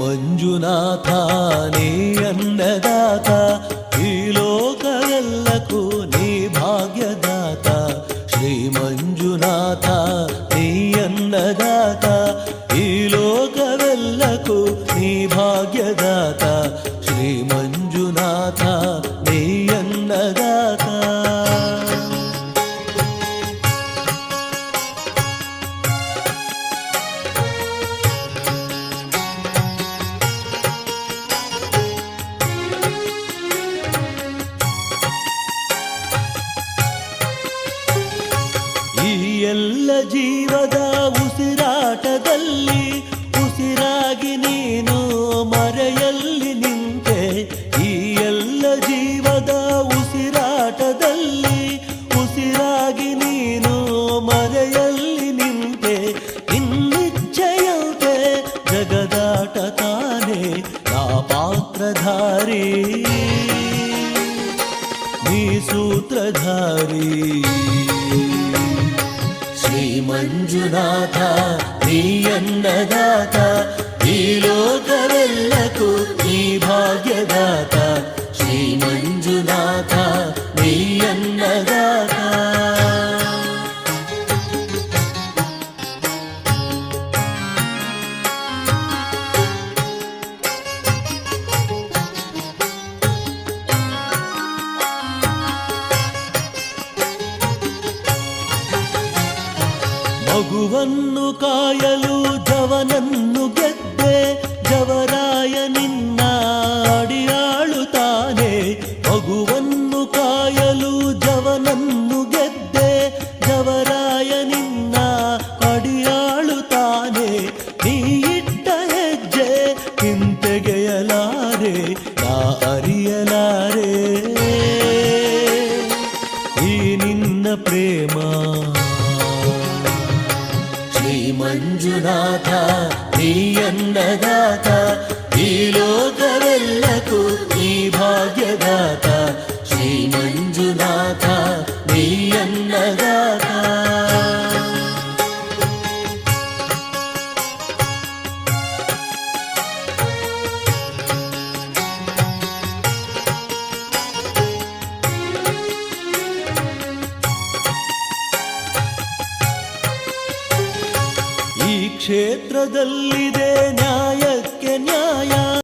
ಮಂಜುನಾಥ ನೀ ಅನ್ನದಾತ ಈ ಲೋಕವೆಲ್ಲಕ್ಕೂ ನೀ ಭಾಗ್ಯದಾತ ಶ್ರೀ ಮಂಜುನಾಥ ನೀ ಅನ್ನದಾತ ಈ ಲೋಕವೆಲ್ಲಕ್ಕೂ ನೀ ಭಾಗ್ಯದಾತ ಈ ಎಲ್ಲ ಜೀವದ ಉಸಿರಾಟದಲ್ಲಿ ಉಸಿರಾಗಿ ನೀನು ಮರೆಯಲ್ಲಿ ನಿಂತೆ, ಈ ಎಲ್ಲ ಜೀವದ ಉಸಿರಾಟದಲ್ಲಿ ಉಸಿರಾಗಿ ನೀನು ಮರೆಯಲ್ಲಿ ನಿಂತೆ ಇನ್ನಿಚ್ಛೆಯಂತೆ ಜಗದಾಟ ತಾನೆ ನಾ ಪಾತ್ರಧಾರಿ, ನೀ ಸೂತ್ರಧಾರಿ. ಮಂಜುನಾಥ ನೀ ಅನ್ನದಾತ ಈ ಲೋಕವೆಲ್ಲಕ್ಕೂ ನೀ ಭಾಗ್ಯದಾತ ಮಗುವನ್ನು ಕಾಯಲು ಜವನನ್ನು ಗೆದ್ದೆ ಜವರಾಯ ನಿನ್ನ ಅಡಿಯಾಳುತ್ತಾನೆ. ಮಗುವನ್ನು ಕಾಯಲು ಜವನನ್ನು ಗೆದ್ದೆ ಜವರಾಯ ನಿನ್ನ ಅಡಿಯಾಳುತ್ತಾನೆ. ನೀ ಇಟ್ಟ ಹೆಜ್ಜೆ ಹಿಂತೆಗೆಯಲಾರೆ, ನಾ ಅರಿಯಲಾರೆ. ಈ ನಿನ್ನ ಪ್ರೇಮ ಮಂಜುನಾಥ ನೀ ಅನ್ನದಾತ ಈ ಲೋಕವೆಲ್ಲಕ್ಕೂ ಕ್ಷೇತ್ರದಲ್ಲಿದೆ ನ್ಯಾಯಕ್ಕೆ ನ್ಯಾಯ.